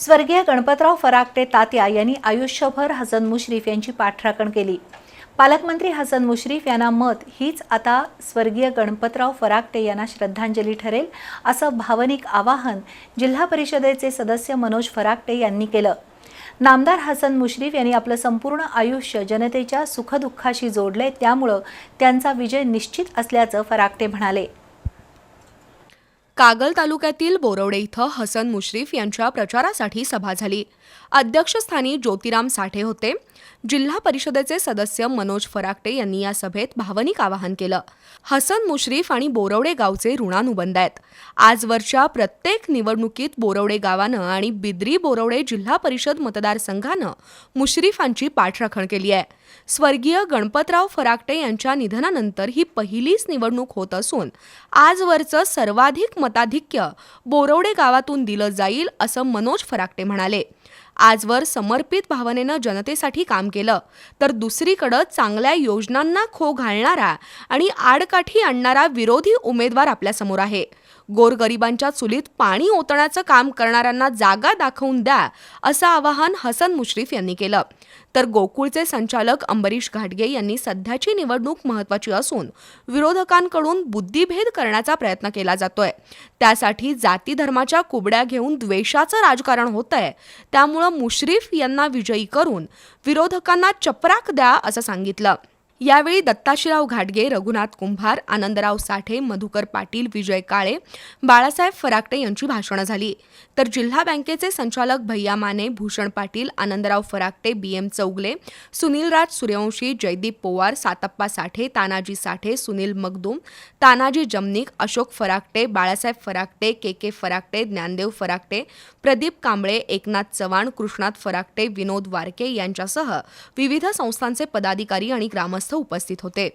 स्वर्गीय गणपतराव फराकटे तात्या यांनी आयुष्यभर हसन मुश्रीफ यांची पाठराखण केली. पालकमंत्री हसन मुश्रीफ यांना मत हीच आता स्वर्गीय गणपतराव फराकटे यांना श्रद्धांजली ठरेल असं भावनिक आवाहन जिल्हा परिषदेचे सदस्य मनोज फराकटे यांनी केलं. नामदार हसन मुश्रीफ यांनी आपलं संपूर्ण आयुष्य जनतेच्या सुखदुःखाशी जोडले त्यामुळं त्यांचा विजय निश्चित असल्याचं फराकटे म्हणाले. कागल तालुक्यातील बोरवडे इथं हसन मुश्रीफ यांच्या प्रचारासाठी सभा झाली. अध्यक्षस्थानी ज्योतिराम साठे होते. जिल्हा परिषदेचे सदस्य मनोज फराकटे यांनी या सभेत भावनिक आवाहन केलं. हसन मुश्रीफ आणि बोरवडे गावचे ऋणानुबंध आहेत. आजवरच्या प्रत्येक निवडणुकीत बोरवडे गावानं आणि बिद्री बोरवडे जिल्हा परिषद मतदारसंघानं मुश्रीफांची पाठराखण केली आहे. स्वर्गीय गणपतराव फराकटे यांच्या निधनानंतर ही पहिलीच निवडणूक होत असून आजवरचं सर्वाधिक मताधिक्य बोरवडे गावातून दिलं जाईल असं मनोज फराकटे म्हणाले. आजवर समर्पित भावनेनं जनतेसाठी काम केलं. तर दुसरीकडं चांगल्या योजनांना खो घालणारा आणि आडकाठी आणणारा विरोधी उमेदवार आपल्यासमोर आहे. गोरगरिबांच्या चुलीत पाणी ओतण्याचं काम करणाऱ्यांना जागा दाखवून द्या असं आवाहन हसन मुश्रीफ यांनी केलं. तर गोकुळचे संचालक अंबरीश घाटगे यांनी सध्याची निवडणूक महत्वाची असून विरोधकांकडून बुद्धिभेद करण्याचा प्रयत्न केला जातोय. त्यासाठी जाती धर्माच्या कुबड्या घेऊन द्वेषाचं राजकारण होतंय. त्यामुळं मुश्रीफ यांना विजयी करून विरोधकांना चपराक द्या असं सांगितलं. यावेळी दत्ताशिराव घाटगे रघुनाथ कुंभार आनंदराव साठे मधुकर पाटील विजय काळे बाळासाहेब फराकटे यांची भाषणं झाली. तर जिल्हा बँकेचे संचालक Bhaiya Mane Bhushan Patil Anandrao Farakte B M Chougale Sunilraj Suryavanshi Jaydeep Powar Satappa Sathe Tanaji Sathe Sunil Magdum Tanaji Jamnik Ashok Farakte Balasaheb Farakte K K Farakte Dnyandev Farakte Pradeep Kamble Eknath Chavan Krishnat Farakte Vinod Warke यांच्यासह विविध संस्थांचे पदाधिकारी आणि ग्रामस्थ उपस्थित होते.